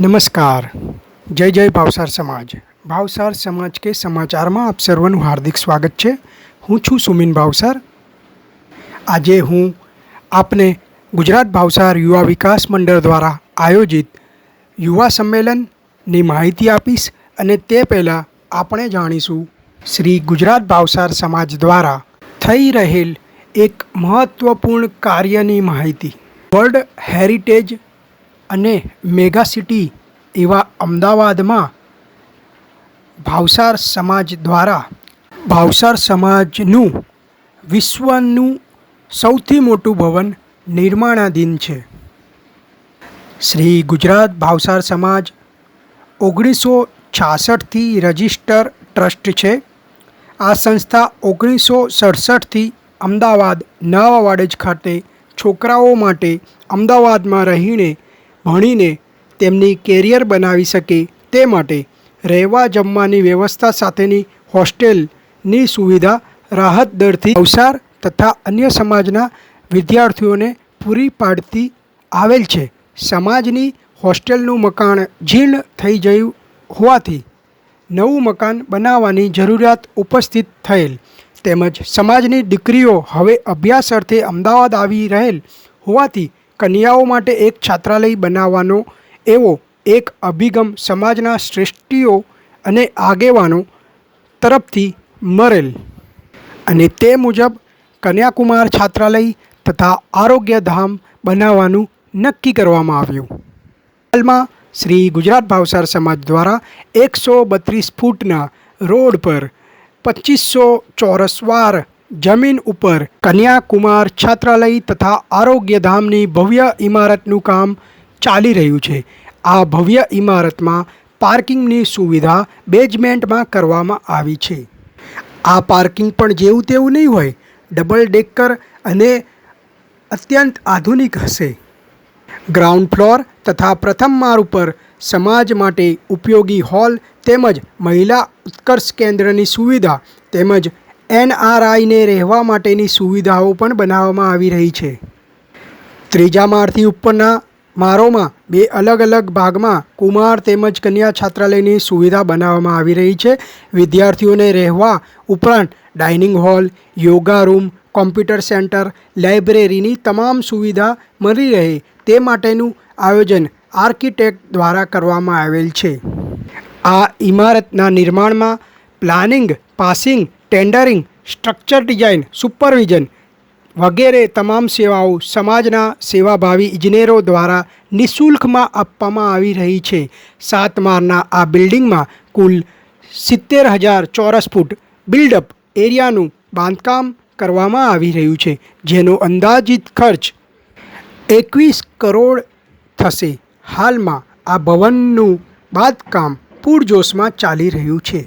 નમસ્કાર. જય જય ભાવસાર સમાજ. ભાવસાર સમાજ કે સમાચારમાં આપ સર્વનું હાર્દિક સ્વાગત છે. હું છું સુમિન ભાવસાર. આજે હું આપને ગુજરાત ભાવસાર યુવા વિકાસ મંડળ દ્વારા આયોજિત યુવા સંમેલનની માહિતી આપીશ અને તે પહેલાં આપણે જાણીશું શ્રી ગુજરાત ભાવસાર સમાજ દ્વારા થઈ રહેલ એક મહત્ત્વપૂર્ણ કાર્યની માહિતી. વર્લ્ડ હેરિટેજ અને મેગા સિટી એવા અમદાવાદમાં ભાવસાર સમાજ દ્વારા ભાવસાર સમાજનું વિશ્વનું સૌથી મોટું ભવન નિર્માણાધીન છે. શ્રી ગુજરાત ભાવસાર સમાજ ઓગણીસો છાસઠથી રજિસ્ટર ટ્રસ્ટ છે. આ સંસ્થા ઓગણીસો સડસઠથી અમદાવાદ નવા વાડજ ખાતે છોકરાઓ માટે અમદાવાદમાં રહીને ભણીને તેમની કેરિયર બનાવી શકે તે માટે રહેવા જમવાની વ્યવસ્થા સાથેની હોસ્ટેલની સુવિધા રાહત દરથી અવસાર તથા અન્ય સમાજના વિદ્યાર્થીઓને પૂરી પાડતી આવેલ છે. સમાજની હોસ્ટેલનું મકાન જીર્ણ થઈ ગયું હોવાથી નવું મકાન બનાવવાની જરૂરિયાત ઉપસ્થિત થયેલ. તેમજ સમાજની દીકરીઓ હવે અભ્યાસ અર્થે અમદાવાદ આવી રહેલ હોવાથી કન્યાઓ માટે એક છાત્રાલય બનાવવાનો એવો એક અભિગમ સમાજના શ્રેષ્ઠીઓ અને આગેવાનો તરફથી મરેલ. અને તે મુજબ કન્યાકુમાર છાત્રાલય તથા આરોગ્યધામ બનાવવાનું નક્કી કરવામાં આવ્યું. હાલમાં શ્રી ગુજરાત ભાવસાર સમાજ દ્વારા એકસો બત્રીસ ફૂટના રોડ પર પચીસો ચોરસ વાર જમીન ઉપર કન્યાકુમાર છાત્રાલય તથા આરોગ્યધામની ભવ્ય ઇમારતનું કામ ચાલી રહ્યું છે. આ ભવ્ય ઇમારતમાં પાર્કિંગની સુવિધા બેઝમેન્ટમાં કરવામાં આવી છે. આ પાર્કિંગ પણ જેવું તેવું નહીં હોય, ડબલ ડેકર અને અત્યંત આધુનિક હશે. ગ્રાઉન્ડ ફ્લોર તથા પ્રથમ માળ ઉપર સમાજ માટે ઉપયોગી હોલ તેમજ મહિલા ઉત્કર્ષ કેન્દ્રની સુવિધા તેમજ એનઆરઆઈને રહેવા માટેની સુવિધાઓ પણ બનાવવામાં આવી રહી છે. ત્રીજા માળથી ઉપરના મારોમાં બે અલગ અલગ ભાગમાં કુમાર તેમજ કન્યા છાત્રાલયની સુવિધા બનાવવામાં આવી રહી છે. વિદ્યાર્થીઓને રહેવા ઉપરાંત dining hall, yoga room, computer centre, લાઇબ્રેરીની તમામ સુવિધા મળી રહે તે માટેનું આયોજન આર્કિટેક્ટ દ્વારા કરવામાં આવેલ છે. આ ઇમારતના નિર્માણમાં planning, passing tendering, structure design, supervision વગેરે તમામ સેવાઓ સમાજના સેવાભાવી ઇજનેરો દ્વારા નિઃશુલ્કમાં આપવામાં આવી રહી છે. સાત માળના આ બિલ્ડિંગમાં કુલ સિત્તેર હજાર ચોરસ ફૂટ બિલ્ડઅપ એરિયાનું બાંધકામ કરવામાં આવી રહ્યું છે, જેનો અંદાજિત ખર્ચ એકવીસ કરોડ થશે. હાલમાં આ ભવનનું બાંધકામ પૂરજોશમાં ચાલી રહ્યું છે.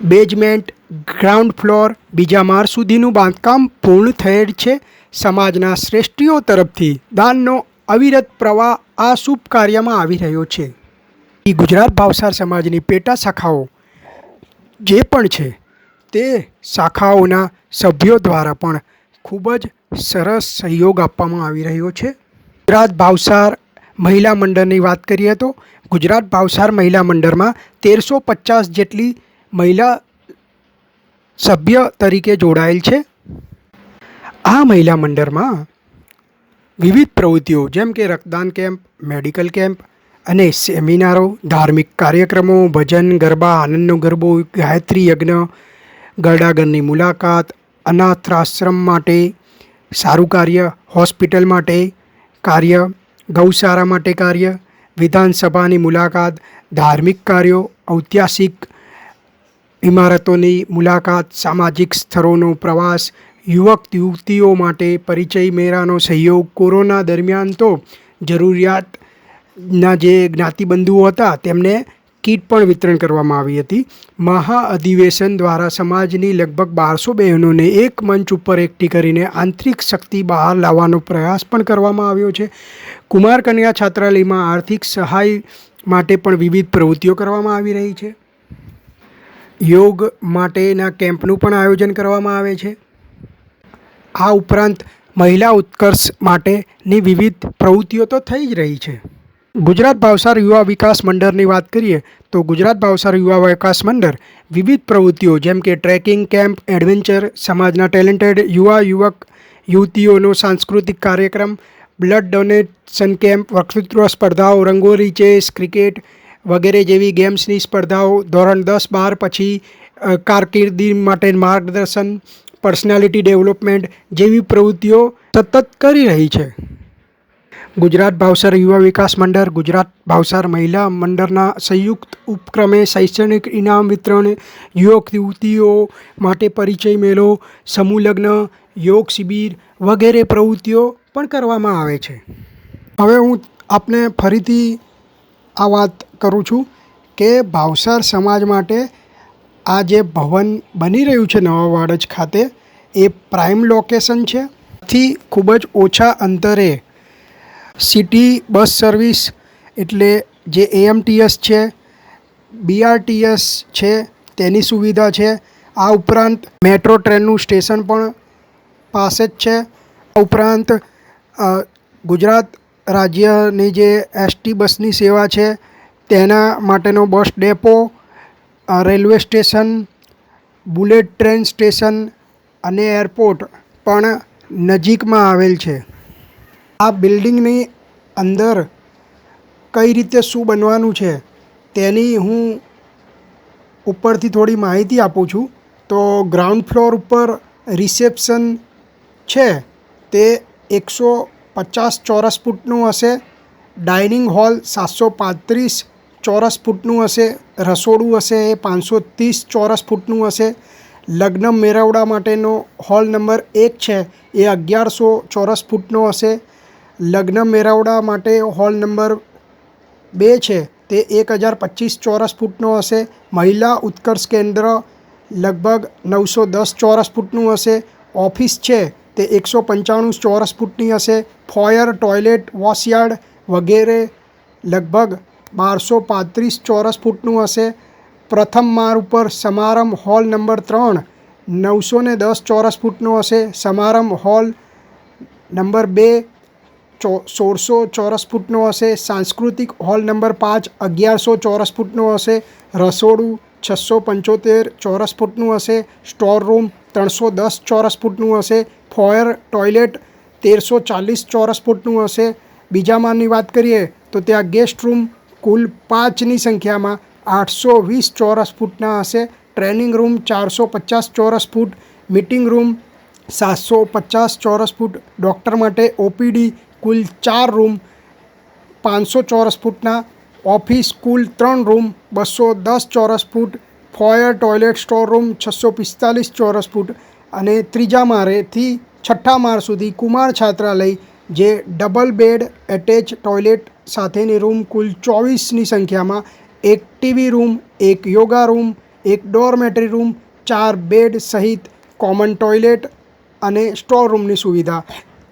બેઝમેન્ટ, ગ્રાઉન્ડ ફ્લોર, બીજા માળ સુધીનું બાંધકામ પૂર્ણ થયેલ છે. સમાજના શ્રેષ્ઠીઓ તરફથી દાનનો અવિરત પ્રવાહ આ શુભ કાર્યમાં આવી રહ્યો છે. ગુજરાત ભાવસાર સમાજની પેટા શાખાઓ જે પણ છે, તે શાખાઓના સભ્યો દ્વારા પણ ખૂબ જ સરસ સહયોગ આપવામાં આવી રહ્યો છે. ગુજરાત ભાવસાર મહિલા મંડળની વાત કરીએ તો ગુજરાત ભાવસાર મહિલા મંડળમાં તેરસો પચાસ જેટલી મહિલા સભ્ય તરીકે જોડાયેલ છે. આ મહિલા મંડળમાં વિવિધ પ્રવૃત્તિઓ, જેમ કે રક્તદાન કેમ્પ, મેડિકલ કેમ્પ અને સેમિનારો, ધાર્મિક કાર્યક્રમો, ભજન, ગરબા, આનંદનો ગરબો, ગાયત્રી યજ્ઞ, ગરડાગરની મુલાકાત, અનાથાશ્રમ માટે સારું કાર્ય, હોસ્પિટલ માટે કાર્ય, ગૌશાળા માટે કાર્ય, વિધાનસભાની મુલાકાત, ધાર્મિક કાર્યો ઐતિહાસિક ઇમારતોની મુલાકાત સામાજિક સ્થળોનો પ્રવાસ, યુવક યુવતીઓ માટે પરિચય મેળાનો સહયોગ, કોરોના દરમિયાન તો જરૂરિયાતના જે જ્ઞાતિબંધુઓ હતા તેમને કીટ પણ વિતરણ કરવામાં આવી હતી. મહાઅધિવેશન દ્વારા સમાજની લગભગ બારસો બહેનોને એક મંચ ઉપર એકઠી કરીને આંતરિક શક્તિ બહાર લાવવાનો પ્રયાસ પણ કરવામાં આવ્યો છે. કુમાર કન્યા છાત્રાલયમાં આર્થિક સહાય માટે પણ વિવિધ પ્રવૃત્તિઓ કરવામાં આવી રહી છે. યોગ માટેના કેમ્પનું પણ આયોજન કરવામાં આવે છે. આ ઉપરાંત મહિલા ઉત્કર્ષ માટેની વિવિધ પ્રવૃત્તિઓ તો થઈ જ રહી છે. ગુજરાત ભાવસાર યુવા વિકાસ મંડળની વાત કરીએ તો ગુજરાત ભાવસાર યુવા વિકાસ મંડળ વિવિધ પ્રવૃત્તિઓ જેમ કે ટ્રેકિંગ કેમ્પ, એડવેન્ચર, સમાજના ટેલેન્ટેડ યુવા, યુવક, યુવતીઓનો સાંસ્કૃતિક કાર્યક્રમ, બ્લડ ડોનેશન કેમ્પ, વક્તૃત્વ સ્પર્ધાઓ રંગોલી ચેસ, ક્રિકેટ વગેરે જેવી ગેમ્સની સ્પર્ધાઓ ધોરણ દસ બાર પછી કારકિર્દી માટે માર્ગદર્શન, પર્સનાલિટી ડેવલપમેન્ટ જેવી પ્રવૃત્તિઓ સતત કરી રહી છે. ગુજરાત ભાવસાર યુવા વિકાસ મંડળ, ગુજરાત ભાવસાર મહિલા મંડળના સંયુક્ત ઉપક્રમે શૈક્ષણિક ઇનામ વિતરણ, યુવક યુવતીઓ માટે પરિચય મેળો, સમૂહ લગ્ન, યોગ શિબિર વગેરે પ્રવૃત્તિઓ પણ કરવામાં આવે છે. હવે હું આપને ફરીથી આ વાત કરું છું કે ભાવસાર સમાજ માટે આ જે ભવન બની રહ્યું છે નવા વાડજ ખાતે, એ પ્રાઇમ લોકેશન છે. થી ખૂબ જ ઓછા અંતરે સિટી બસ સર્વિસ એટલે જે એએમટીએસ છે, બીઆરટીએસ છે, તેની સુવિધા છે. આ ઉપરાંત મેટ્રો ટ્રેનનું સ્ટેશન પણ પાસે જ છે. ઉપરાંત ગુજરાત રાજ્યની જે એસટી બસની સેવા છે, તેના માટેનો bus depot railway station, bullet train station અને એરપોર્ટ પણ નજીકમાં આવેલ છે. આ બિલ્ડિંગની અંદર કઈ રીતે શું બનવાનું છે, તેની હું ઉપરથી થોડી માહિતી આપું છું. તો ગ્રાઉન્ડ ફ્લોર ઉપર રિસેપ્શન છે, તે એકસો પચાસ ચોરસ ફૂટનું હશે. ડાઇનિંગ હોલ સાતસો પાંત્રીસ ચોરસ ફૂટનું હશે. રસોડું હશે એ પાંચસો ત્રીસ ચોરસ ફૂટનું હશે. લગ્ન મેળવડા માટેનો હોલ નંબર એક છે. એ અગિયારસો ચોરસ ફૂટનો હશે. લગ્ન મેળવડા માટે હોલ નંબર બે છે. તે એક હજાર પચીસ ચોરસ ફૂટનો હશે. મહિલા ઉત્કર્ષ કેન્દ્ર લગભગ નવસો દસ ચોરસ ફૂટનું હશે. ઓફિસ છે. તે એકસો પંચાણું ચોરસ ફૂટની હશે. ફોયર, ટોયલેટ, વોશયાર્ડ વગેરે લગભગ બારસો પાંત્રીસ ચોરસ ફૂટનું હશે. પ્રથમ માળ ઉપર સમારંભ હોલ નંબર ત્રણ નવસો ને દસ ચોરસ ફૂટનો હશે. સમારંભ હોલ નંબર બે ચો સોળસો ચોરસ ફૂટનો હશે. સાંસ્કૃતિક હોલ નંબર પાંચ અગિયારસો ચોરસ ફૂટનો હશે. રસોડું છસો પંચોતેર ચોરસ ફૂટનું હશે. સ્ટોર રૂમ ત્રણસો દસ ચોરસ ફૂટનું હશે. ફોયર ટોયલેટ તેરસો ચાલીસ ચોરસ ફૂટનું હશે. બીજા માળની વાત કરીએ તો ત્યાં ગેસ્ટ રૂમ કુલ પાંચની સંખ્યામાં આઠસો વીસ ચોરસ ફૂટના હશે. ટ્રેનિંગ રૂમ ચારસો પચાસ ચોરસ ફૂટ, મિટિંગ રૂમ સાતસો પચાસ ચોરસ ફૂટ, ડૉક્ટર માટે ઓપીડી કુલ ચાર રૂમ પાંચસો ચોરસ ફૂટના, ઓફિસ કુલ ત્રણ રૂમ બસો દસ ચોરસ foot, foyer toilet store room છસો પિસ્તાલીસ ચોરસ ફૂટ અને ત્રીજા માળેથી છઠ્ઠા માળ સુધી કુમાર છાત્રાલય જે ડબલ બેડ, એટેચ ટોયલેટ સાથેની રૂમ કુલ ચોવીસની સંખ્યામાં એક ટીવી રૂમ, એક યોગા રૂમ, એક ડોરમેટરી રૂમ, ચાર બેડ સહિત કોમન ટોયલેટ અને સ્ટોર રૂમની સુવિધા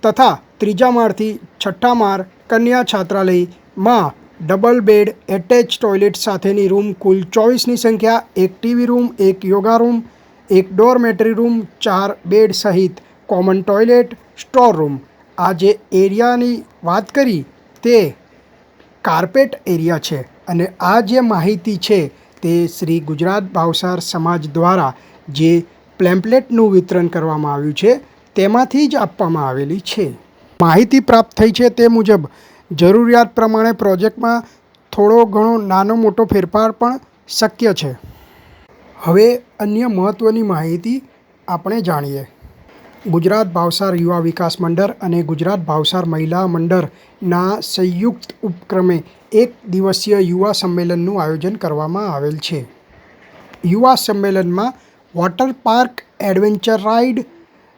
તથા ત્રીજા માળથી છઠ્ઠા માળ કન્યા છાત્રાલયમાં ડબલ બેડ, એટેચ ટોયલેટ સાથેની રૂમ કુલ ચોવીસની સંખ્યા, એક ટીવી રૂમ, એક યોગા રૂમ એક ડોરમેટરી રૂમ, ચાર બેડ સહિત કોમન ટોયલેટ સ્ટોર રૂમ. આ જે એરિયાની વાત કરી તે કાર્પેટ એરિયા છે અને આ જે માહિતી છે તે શ્રી ગુજરાત ભાવસાર સમાજ દ્વારા જે પ્લેમ્પલેટનું વિતરણ કરવામાં આવ્યું છે તેમાંથી જ આપવામાં આવેલી છે. માહિતી પ્રાપ્ત થઈ છે તે મુજબ, જરૂરિયાત પ્રમાણે પ્રોજેક્ટમાં થોડો ઘણો નાનો મોટો ફેરફાર પણ શક્ય છે. હવે અન્ય મહત્ત્વની માહિતી આપણે જાણીએ. ગુજરાત ભાવસાર યુવા વિકાસ મંડળ અને ગુજરાત ભાવસાર મહિલા મંડળના સંયુક્ત ઉપક્રમે એક દિવસીય યુવા સંમેલનનું આયોજન કરવામાં આવેલ છે. યુવા સંમેલનમાં વોટર પાર્ક, એડવેન્ચર રાઇડ,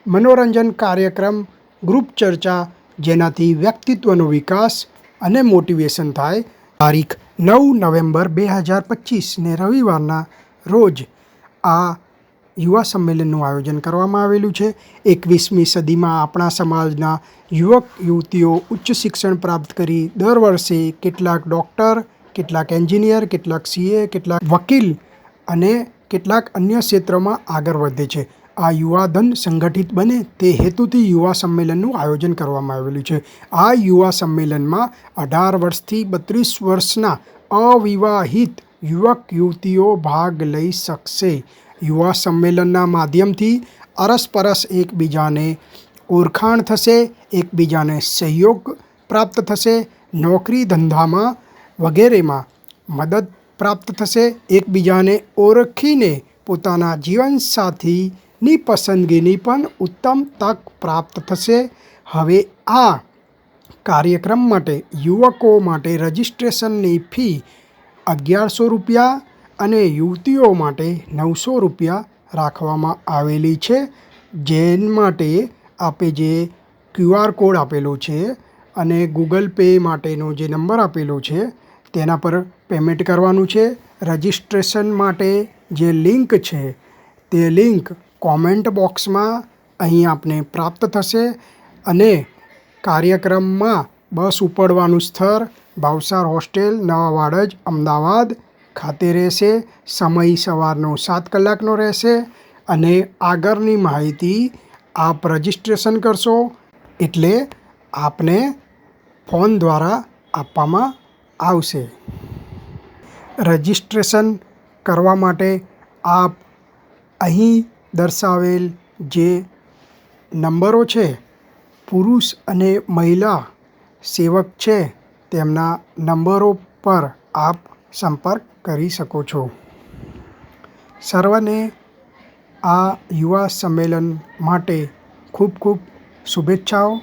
મનોરંજન કાર્યક્રમ, ગ્રુપ ચર્ચા, જેનાથી વ્યક્તિત્વનો વિકાસ અને મોટિવેશન થાય. તારીખ નવ નવેમ્બર બે હજાર પચીસને રવિવારના રોજ આ યુવા સંમેલનનું આયોજન કરવામાં આવેલું છે. એકવીસમી સદીમાં આપણા સમાજના યુવક, યુવતીઓ ઉચ્ચ શિક્ષણ પ્રાપ્ત કરી દર વર્ષે કેટલાક ડૉક્ટર, કેટલાક એન્જિનિયર, કેટલાક સીએ, કેટલાક વકીલ અને કેટલાક અન્ય ક્ષેત્રોમાં આગળ વધે છે. આ યુવાધન સંગઠિત બને તે હેતુથી યુવા સંમેલનનું આયોજન કરવામાં આવેલું છે. આ યુવા સંમેલનમાં અઢાર વર્ષથી બત્રીસ વર્ષના અવિવાહિત યુવક યુવતીઓ ભાગ લઈ શકશે. યુવા સંમેલનના માધ્યમથી અરસપરસ એકબીજાને ઓળખાણ થશે, એકબીજાને સહયોગ પ્રાપ્ત થશે, નોકરી ધંધામાં વગેરેમાં મદદ પ્રાપ્ત થશે, એકબીજાને ઓળખીને પોતાના જીવનસાથીની પસંદગીની પણ ઉત્તમ તક પ્રાપ્ત થશે. હવે આ કાર્યક્રમ માટે યુવકો માટે રજિસ્ટ્રેશનની ફી અગિયારસો રૂપિયા અને યુવતીઓ માટે નવસો રૂપિયા રાખવામાં આવેલી છે. જેન માટે આપે જે ક્યુઆર કોડ આપેલો છે અને ગૂગલ પે માટેનો જે નંબર આપેલો છે, તેના પર પેમેન્ટ કરવાનું છે. રજિસ્ટ્રેશન માટે જે લિંક છે, તે લિંક કોમેન્ટ બોક્સમાં અહીં આપને પ્રાપ્ત થશે અને કાર્યક્રમમાં બસ ઉપડવાનું સ્થળ, ભાવસાર હોસ્ટેલ, નવા વાડજ, અમદાવાદ. ખાતે રહેશે, સમય સવારનો સાત કલાકનો રહેશે અને આગળની માહિતી આપ રજિસ્ટ્રેશન કરશો. એટલે આપને ફોન દ્વારા આપવામાં આવશે. રજિસ્ટ્રેશન કરવા માટે આપ અહીં દર્શાવેલ જે નંબરો છે, પુરુષ અને મહિલા સેવક છે, તેમના નંબરો પર આપ સંપર્ક કરી શકો છો. સર્વને આ યુવા સંમેલન માટે ખૂબ ખૂબ શુભેચ્છાઓ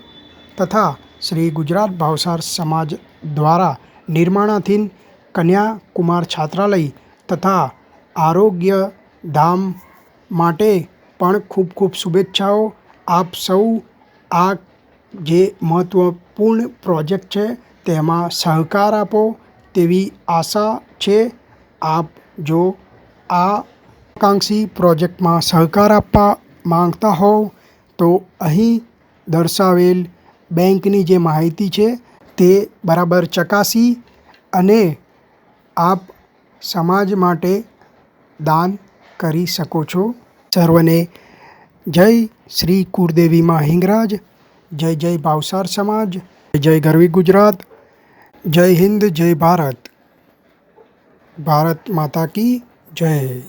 તથા શ્રી ગુજરાત ભાવસાર સમાજ દ્વારા નિર્માણાધીન કન્યાકુમાર છાત્રાલય તથા આરોગ્ય ધામ માટે પણ ખૂબ ખૂબ શુભેચ્છાઓ. આપ સૌ આ જે મહત્ત્વપૂર્ણ પ્રોજેક્ટ છે, તેમાં સહકાર આપો તેવી આશા છે. આપ જો આ આકાંક્ષી પ્રોજેક્ટમાં સહકાર આપવા માંગતા હોવ, તો અહીં દર્શાવેલ બેંકની જે માહિતી છે, તે બરાબર ચકાસી અને આપ સમાજ માટે દાન કરી શકો છો. સર્વને જય શ્રી કુળદેવીમાં હિંગરાજ. જય જય ભાવસાર સમાજ, જય ગરવી ગુજરાત, જય હિન્દ, જય ભારત. ભારત માતા કી જય.